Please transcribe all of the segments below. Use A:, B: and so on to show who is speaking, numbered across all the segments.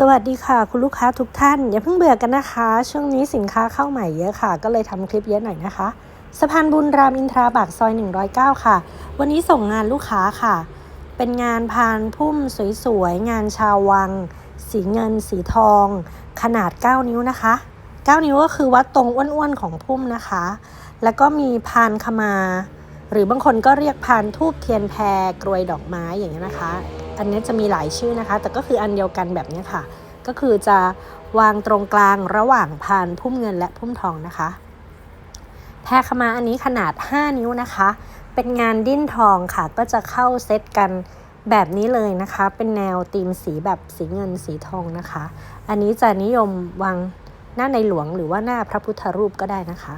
A: สวัสดีค่ะ คุณลูกค้าทุกท่าน อย่าเพิ่งเบื่อกันนะคะ ช่วงนี้สินค้าเข้าใหม่เยอะค่ะ ก็เลยทำคลิปเยอะหน่อยนะคะสะพานบุญรามอินทราบากซอย 109 ค่ะ วันนี้ส่งงานลูกค้าค่ะ เป็นงานพานพุ่มสวยๆ งานชาววัง สีเงิน สีทอง ขนาด 9 นิ้วนะคะ 9 นิ้วก็คือวัดตรงอ้วนๆ ของพุ่มนะคะ แล้วก็มีพานขมา หรือบางคนก็เรียกพานทูบเทียนแพรกรวยดอกไม้อย่างนี้นะคะ อันนี้จะมีหลายชื่อนะคะ แต่ก็คืออันเดียวกันแบบนี้ค่ะ ก็คือจะวางตรงกลางระหว่างพานพุ่มเงินและพุ่มทองนะคะ แพรขมาอันนี้ขนาด 5 นิ้วนะคะ เป็นงานดิ้นทองค่ะ ก็จะเข้าเซตกันแบบนี้เลยนะคะ เป็นแนวธีมสีแบบสีเงินสีทองนะคะ อันนี้จะนิยมวางหน้าในหลวงหรือว่าหน้าพระพุทธรูปก็ได้นะคะ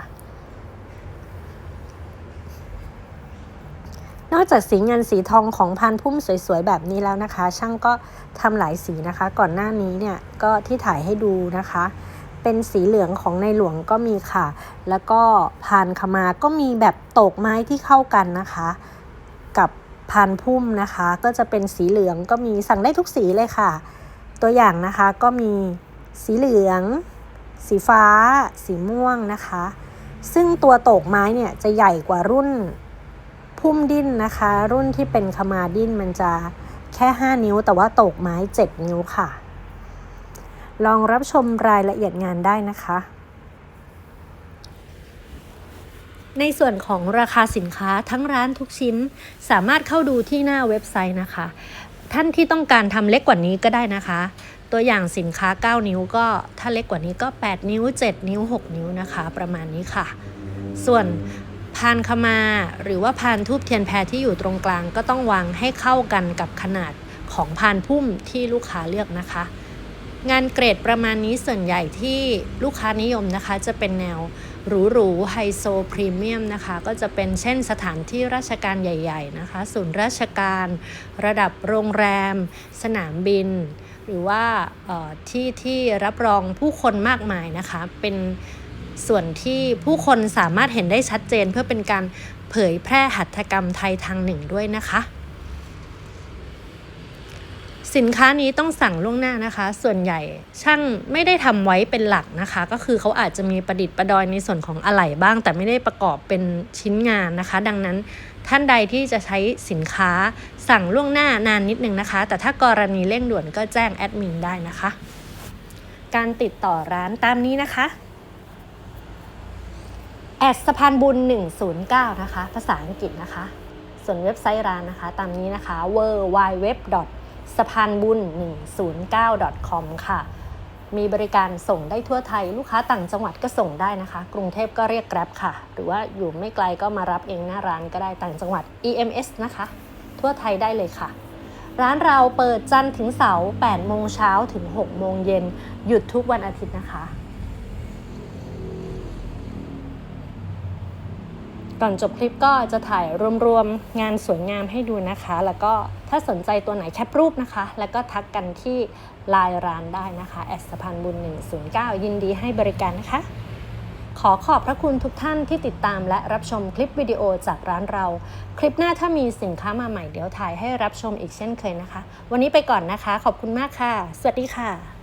A: นอกจากสีเงินสีทองของพันพุ่มสวยๆแบบนี้แล้วนะคะ ช่างก็ทำหลายสีนะคะ ก่อนหน้านี้เนี่ยก็ที่ถ่ายให้ดูนะคะ เป็นสีเหลืองของในหลวงก็มีค่ะ แล้วก็พานขมาก็มีแบบตกไม้ที่เข้ากันนะคะ กับพานพุ่มนะคะ ก็จะเป็นสีเหลืองก็มีสั่งได้ทุกสีเลยค่ะ ตัวอย่างนะคะก็มีสีเหลือง สีฟ้า สีม่วงนะคะ ซึ่งตัวโตกไม้เนี่ยจะใหญ่กว่ารุ่น พุ่มดิ้นนะคะ รุ่นที่เป็นขมาดิ้นมันจะแค่ 5 นิ้ว แต่ว่าตกไม้ 7 นิ้วค่ะ ลองรับชมรายละเอียดงานได้นะคะ ในส่วนของราคาสินค้าทั้งร้านทุกชิ้นสามารถเข้าดูที่หน้าเว็บไซต์นะคะ ท่านที่ต้องการทำเล็กกว่านี้ก็ได้นะคะ ตัวอย่างสินค้า 9 นิ้วก็ถ้าเล็กกว่านี้ก็ 8 นิ้ว 7 นิ้ว 6 นิ้วนะคะ ประมาณนี้ค่ะ ส่วน พานขมาหรือว่าพานทูบเทียนแพรที่อยู่ตรงกลางก็ต้องวางให้เข้ากันกับขนาดของพานพุ่มที่ลูกค้าเลือกนะคะ งานเกรดประมาณนี้ส่วนใหญ่ที่ลูกค้านิยมนะคะ จะเป็นแนวหรูหรูไฮโซพรีเมียมนะคะ ก็จะเป็นเช่นสถานที่ราชการใหญ่ๆนะคะศูนย์ราชการ ระดับโรงแรม สนามบิน หรือว่าที่ที่รับรองผู้คนมากมายนะคะเป็น ส่วนที่ผู้คนสามารถเห็นได้ชัดเจนเพื่อเป็นการเผยแพร่หัตถกรรมไทยทางหนึ่งด้วยนะคะ สินค้านี้ต้องสั่งล่วงหน้านะคะ ส่วนใหญ่ช่างไม่ได้ทำไว้เป็นหลักนะคะ ก็คือเขาอาจจะมีประดิษฐ์ประดอยในส่วนของอะไหล่บ้าง แต่ไม่ได้ประกอบเป็นชิ้นงานนะคะ ดังนั้นท่านใดที่จะใช้สินค้าสั่งล่วงหน้านานนิดนึงนะคะ แต่ถ้ากรณีเร่งด่วนก็แจ้งแอดมินได้นะคะ การติดต่อร้านตามนี้นะคะ ดสะพานบุญ 109 นะคะ ภาษาอังกฤษนะคะ ส่วนเว็บไซต์ร้านนะคะ ตามนี้นะคะ w w w สะพานบุญ 109 com ค่ะ มีบริการส่งได้ทั่วไทย ลูกค้าต่างจังหวัดก็ส่งได้นะคะ กรุงเทพก็เรียก Grab ค่ะ หรือว่าอยู่ไม่ไกลก็มารับเองหน้าร้านก็ได้ต่างจังหวัด EMS นะคะ ทั่วไทยได้เลยค่ะร้านเราเปิดจันทร์ถึงเสาร์8โมงเช้าถึง 6 โมงเย็น หยุดทุกวันอาทิตย์นะคะ ก่อนจบคลิปก็จะถ่ายรวมๆงานสวยงามให้ดูนะคะ แล้วก็ถ้าสนใจตัวไหนแคปรูปนะคะ แล้วก็ทักกันที่ไลน์ร้านได้นะคะแอดสะพานบุญ 109 ยินดีให้บริการนะคะ ขอขอบพระคุณทุกท่านที่ติดตามและรับชมคลิปวิดีโอจากร้านเรา คลิปหน้าถ้ามีสินค้ามาใหม่เดี๋ยวถ่ายให้รับชมอีกเช่นเคยนะคะ วันนี้ไปก่อนนะคะ ขอบคุณมากค่ะ สวัสดีค่ะ